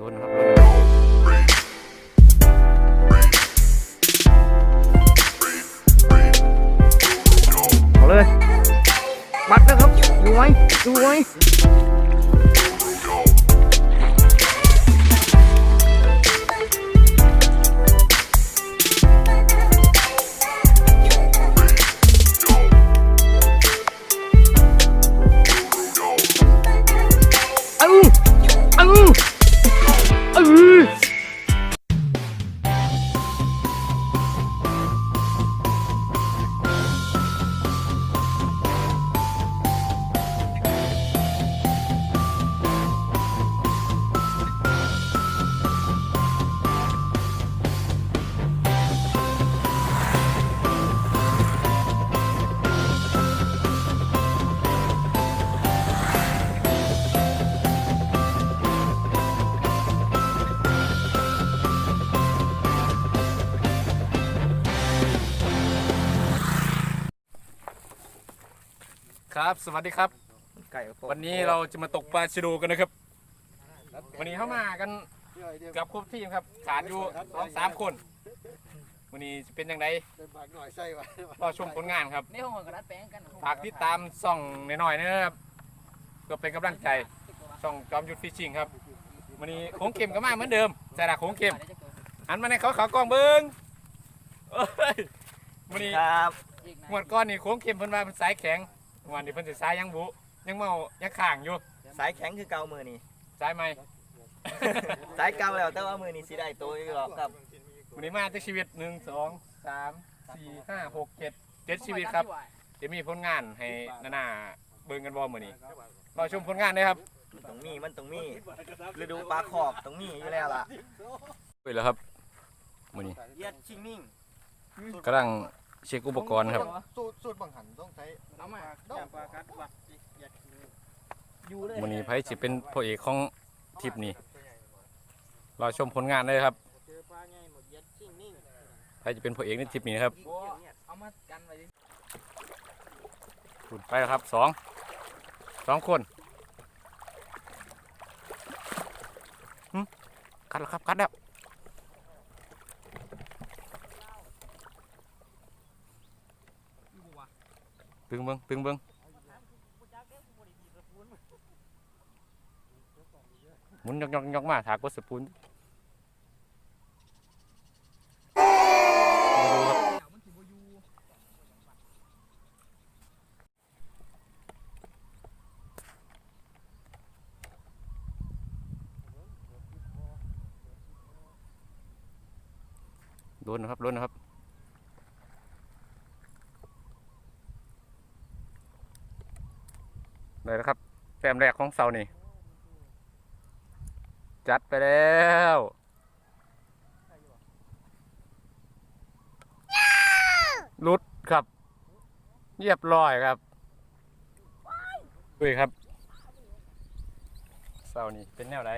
โดนครับโดนนะครับเอาเลย บัดนะครับ ดูไว้ ดูไว้ สวัสดีครับ ไก่วันนี้เราจะมาตกปลาชะโดกันนะครับ วันนี้เข้ามากันเกับครบทีมครับขาดอยู่สองสามคน วันนี้จะเป็นยังไงเป็นบากหน่อยใส่ไว้รอชมผลงานครับในห้องกระดาษแปลงกันฝากติดตามส่องหน่อยๆนะครับเพื่อเป็นกำลังใจส่องจอมยุทธฟิชชิงครับ วันนี้โค้งเข็มก็มาเหมือนเดิมใส่ละโค้งเข็มหันมาในเขาเขากล้องเบิ้งเอ้ยวันนี้ครับงวดก้อนนี่โค้งเข็มเพิ่นว่าเป็นสายแข็งง วันนี้เพิ่นสิสายยังบุยังเมายังข่างอยู่สายแข็งคือเกามือนี่ สายใหม่สายเกาแล้วแต่ว่ามือนี่สิได้ตัวอยู่หรอกครับวันนี้มาจากชีวิตหนึ่งสองสามสี่ห้าหกเจ็ดเจ็ดชีวิตครับจะมีผลงานให้นานาเบิ่งกันบ่มื้อนี้รอชมผลงานด้วยครับมันต้องมีมันต้องมีฤดูปลาขอบต้องมีอยู่แล้วล่ะไปแล้วครับมื้อนี้ เยียดชิงนิ่งกำลัง เช็คอุปกรณ์ครับ สูตรสูตรบางหันต้องใช้เอามาต้องปลากัดวัดอยู่เลยมื้อนี้ไผสิเป็นพระเอกของทริปนี้รอชมผลงานเลยครับเจอปลาไงหมดเยียดชิงนิ่งไผจะเป็นพระเอกในทริปนี้นะครับเอามากันไว้ดิขุดไปแล้วครับสองสองคนหึกัดแล้วครับกัดแล้ว ตึงเบิงตึงเบิงหมุนยกยกยกมาถากกดสปูนโดนนะครับโดนนะครับ ได้แล้วครับ แต้มแรกของเสานี่ จัดไปแล้วลุดครับ เรียบร้อยครับด้วยครับเสานี่เป็นแนวไหน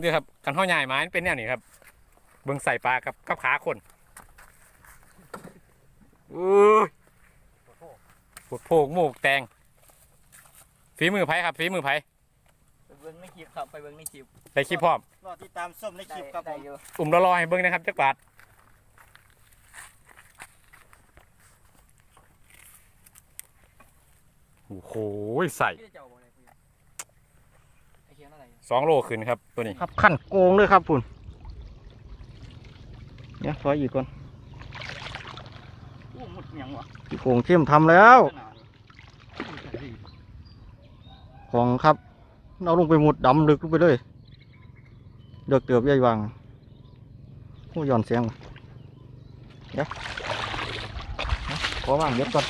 บางทีครับกันห่อใหญ่ไม้มันเป็นแนวนี้ครับ เบิ่งใส่ปลากับกับขาคนอุ้ยปวดโพกโมกแตงฝีมือไผครับฝีมือไผเบิ่บิ่งในคลิปครับไปเบิ่งในคลิปได้คลิปพร้อมรอติดตามส้มในคลิปครับผมอุ่มละลอยให้เบิ่งนะครับจักบาทโอ้โหใส่พี่จะเจ้าบ่เลยไอ้เขียนอะไรสองโลขึ้นครับ ตัวนี้ครับขั้นโกงเลยครับคุณเนี่ยซอยอีกก่อนอู้หมดหยังวะอีโขงเข้มทำแล้ว ของครับเราลงไปหมุดดำลึกลงไปเลยเดือกเตือบใหญ่วางโอ้ย้อนเสียงว่ะเดี๋ยวขอว่างเดี๋ยวก่อน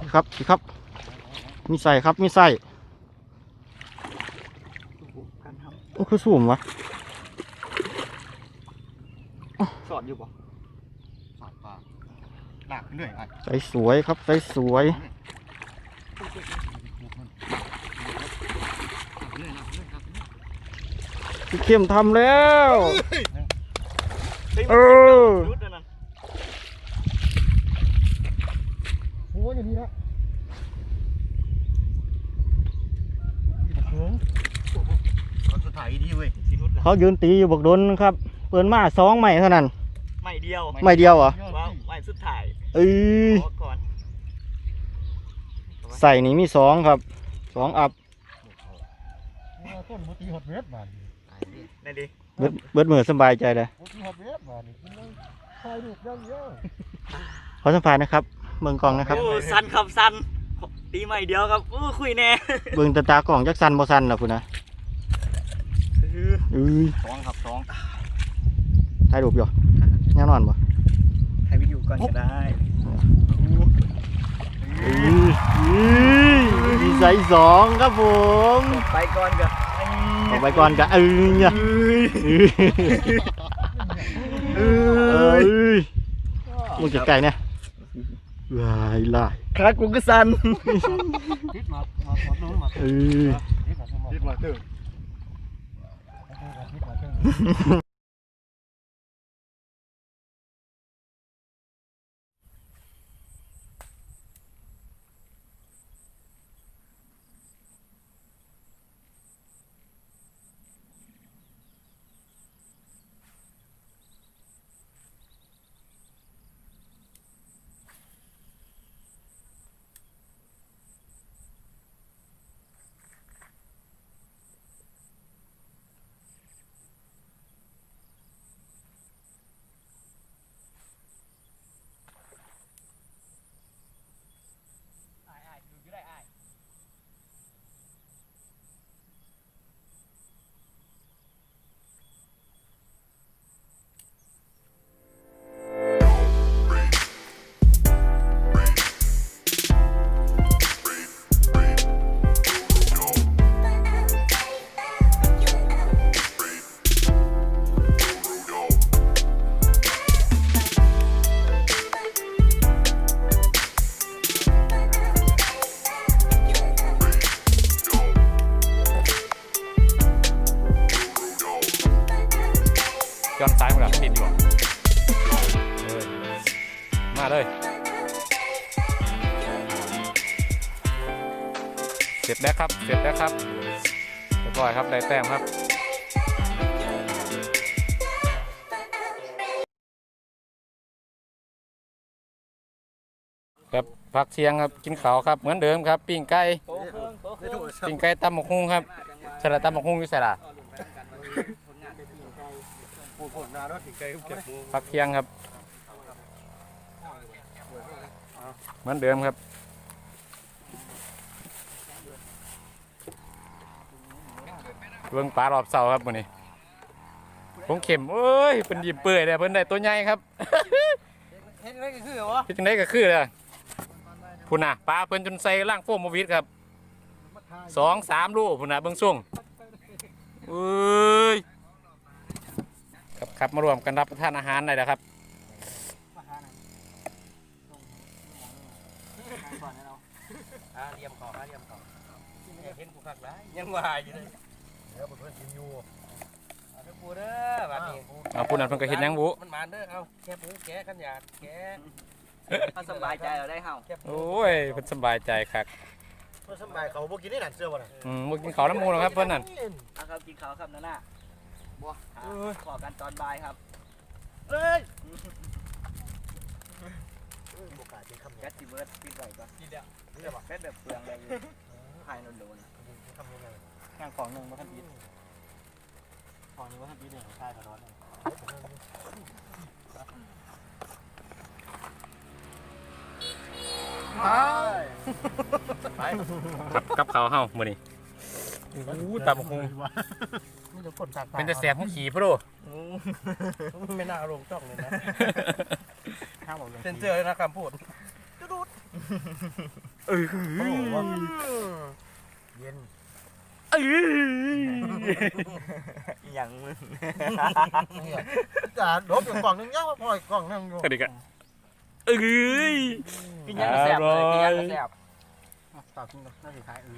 นี่ครับนี่ครับ มีใส่ครับ มีใส่ โอ้คือสูมวะสอดอยู่บ่หนักเรื่อย Ah. ใส่สวยครับใส่สวยพี่เข้มทำแล้ว เออ รุดแล้วนั่น โอ้ยอย่างนี้นะเขาสุดท้ายดีเว้ย สิรุดแล้ว เขายืนตีอยู่บกดนครับ เปิดมาสองใหม่เท่านั้น ไม่เดียวไม่เดียวเหรอว้าวไม่สุดท้ายเอ้ยขอก่อนใส่นี่มีสองครับสองอัพต้นมุตีหดเวทบานนั่นดิเบิดเบิดมือสบายใจเลยมุตีหดเวทบานนี่กินเลยถ่ายรูปอย่างเดียวขอสัมภาษณ์นะครับเบิ่งกล่องนะครับโอ้สั้นครับสั้นตีไม่เดียวครับอู้คุยแน่เบิ่งแตาตากล่องจักสันบ่สันล่ะพุ่นนะ อุ้ยสองครับสองถ่ายรูปอยู่แน่นอนบ่ให้วิดีโอก่อนก็ได้อุ้ยอุ้ยมีใส่สองครับผมไปก่อนก็ออกไปก่อนกะเอ้ยเนี่ยเอ้ยมึงจะไก่เนี่ยลายลายครับกูก็สั้นติดมามาหมดนู้นมาเอ้ย คุณพ่อ ย้อนซ้ายมาแล้วติดอยู่อะเออมาเลยเสร็จแล้วครับเสร็จแล้วครับเรียบร้อยครับได้แต้มครับครับพักเที่ยงครับกินข้าวครับเหมือนเดิมครับ ปิ้งไก่โตเครื่องโตเครื่องปิ้งไก่ตำหมกฮุ้งครับสลัดตำหมกฮุ้งอยู่ใส่ละ ปูผลนาแล้วถึงใจเก็บปู พักเที่ยงครับ เหมือนเดิมครับเบิ่งปลารอบเสาครับมื้อนี้ผมเข็มเอ้ยเพิ่นหยิบเปื่อยเลยเพิ่นได้ตัวใหญ่ครับเฮ็ดอะไรก็คือวะที่จังไดก็คือเลยพุ่นน่ะปลาเพิ่นจนใส่ร่างโฟมโมวิดครับสองสามลูกพุ่นน่ะเบิ่งช่วงเอ้ย ครับครับมารวมกันรับประทานอาหารหน่อยนะครับอ่าเรียมขออ่าเรียมขอเห็นกูคักได้ยังว่าอยู่เลยเดี๋ยวเพื่อนกินอยู่เอาเด้อปูเด้อบัดนี้เอาพุ่นนั้นเพิ่นก็เฮ็ดหยังบุมันมาเด้อเอาแค่ปูแกะกันอยากแกะถ้าสบายใจเราได้เฮาแค่ปูโอ้ยเพิ่นสำบายใจครับโทสบายเขาบ่กินได้หนันเสื้อบ่น่ะอืมบ่กินข้าวน้ำมูกหรอกครับเพิ่นนั่นเอาครับกินข้าวครับนั่นน่ะ บัวขอกันตอนบ่ายครับเอ้ยแก๊สซีเบิร์ดปิ้งไก่ก่อนกินเดียวแก๊สแบบเปลืองเลยภายโดนงานของหนึ่งมาทันทีของนี้ว่าทันทีเนี่ยใช่กระร้อนเลยกับกับข้าวเฮามื้อนี้อู้ตำบักหุ่ง นี่จะกดตากเป็นแต่แสบของขี่พะโลไม่น่าลงจ้องเลยนะข้าวบอกเลยเซนเซอร์เลยนะคำพูดเออเย็นเอ้ยๆอย่างมึงจ่าดบอยู่กล่องนึงยังว่าพอยกล่องนึงอยู่กระดิกอะเอ้ยกินยังกระแสบเลยกินยังกระแสบตากกินน่าจะขายเออ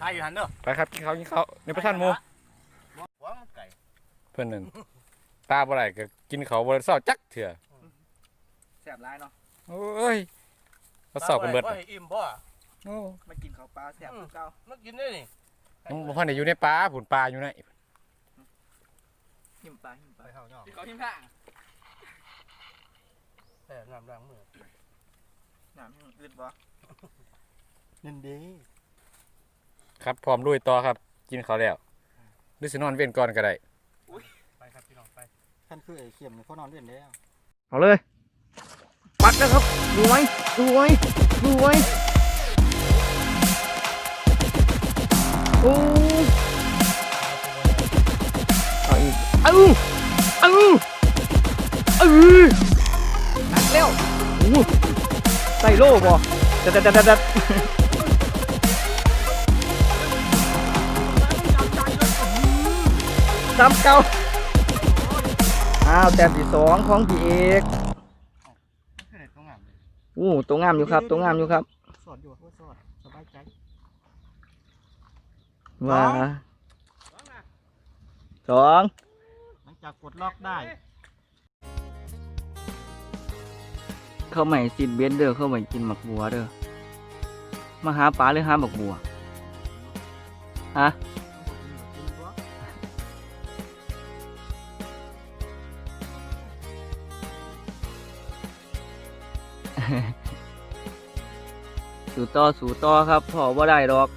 ทายอยู่หันเด้อไปครับกินข้าวกินข้าวในประทันหมูหัวมันไก่เพิ่นนั่นตาบ่ได้ก็กินข้าวบ่ได้เศร้าจักเถื่อแสบร้ายเนาะโอ้ยเขาเศร้ากันเบิดว่าให้อิ่มบ่โอ้มากินข้าวปลาแสบคือเก่ามันกินได้นี่ยังบ่ทันได้อยู่ในป่าผุนป่าอยู่ไหนหิมปลาหิมปไปลาเข้าเนาะเขาหิมผ้าแต่น้ำล้างมือน้ำอึดบ่ยินดีครับพร้อมลุยต่อครับ กินข้าวแล้วหรือสินอนเว้นก่อนก็ได้ ไปครับพี่น้องไป ท่านคือไอ้เข็มเนี่ยเขานอนเล่นแล้วเอาเลย ปัดนะครับดูไว้ดูไว้ดูไว้โอ้เอาอีกเอาเอาเออหนักแล้วโอ้ใส่โล่บ่ดัดดัดดัดดัดตามเก่า อ้าวแต้มที่สองของพี่เอกคือไหนต้องงามอู้ตัวงามอยู่ครับ ตัวงามอยู่ครับ สอดอยู่ว่าสอดสบายใจว่าสองหลังจากกดล็อกได้ เข้าใหม่สินเบนเด้อเข้าใหม่กินหมักบัวเด้อมาหาปลาหรือหาหมักบัวฮะ สู่ต่อสู่ต่อครับพอว่าได้ดอก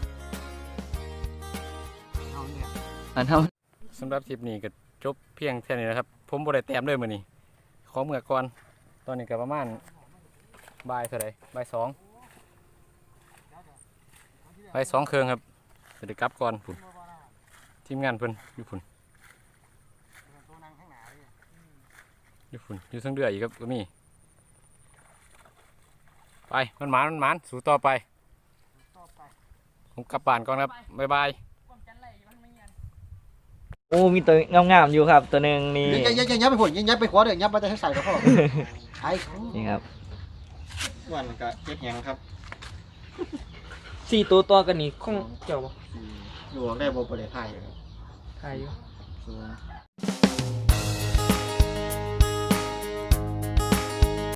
เอาเนี่ยอันทำสำหรับคลิปนี้ก็จบเพียงแค่นี้นะครับ ผมบ่ได้แต้มเลยมื้อนี้ขอเมื่อก่อนตอนนี้ก็ประมาณบ่ายเท่าไหร่บ่ายสองบ่ายสองเครื่องครับจะได้กลับก่อนพุ่นทีมงานเพิ่นอยู่พุ่นตัวนั่งข้างหน้าเลยอยู่พุ่นอยู่ทั้งเดืออีกครับก็มี ไปมันหมานมันหมานสู่ต่อไปต่อไปผมกลับบ้านก่อนครับ บ๊ายบายโอ้มีตัวงามๆอยู่ครับ ตัวหนึ่งนี่ยังยังยังยับไปผลยังยับไปขวาเด้อยับไปจะให้ใส่กับพ่อไอ้นี่ครับวันก็เก็บยังครับสี่ตัวตัวกันนี่คงเจ้าบ่อยู่ได้บ่บ่ได้ถ่ายใครอยู่สูง